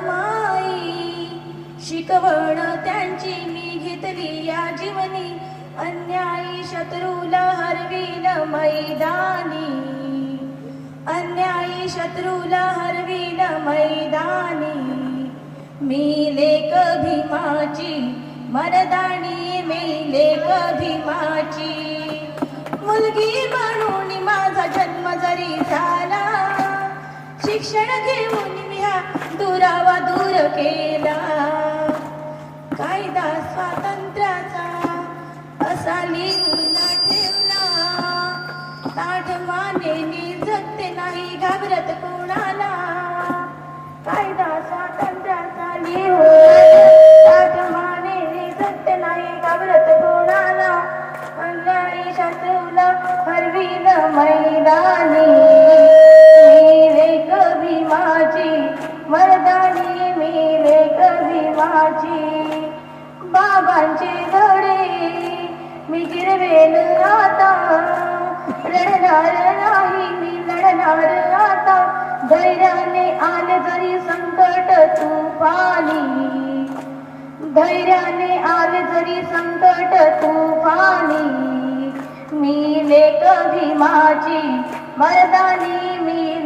माई शिकवण त्यांची मी घेतली या जीवनी. अन्यायी शत्रूला हरवीन मैदानी. अन्यायी शत्रूला हरवीन मैदानी. मी लेक भीमाची मरदानी मी लेक भीमाची. मुलगी म्हणून माझा जन्म जरी झाला शिक्षण घेऊन मी दुरावा दूर केला. कायदा स्वातंत्र्याचा असा लिहून ठेवला. ताठ मानेने जगते नाही घाबरत कोणाला. कायदा स्वातंत्र्याचा लिहून ताठ मानेने जगते नाही घाबरत कोणाला. अन्यायी शत्रूला हरविल मैदान बाबांचे धडे मी गिरवेल आता. रडणार नाही मी लढणार आता. धैर्याने आले जरी संकट तुफानी. धैर्याने आले जरी संकट तुफानी. मी लेक भीमाची मर्दानी मी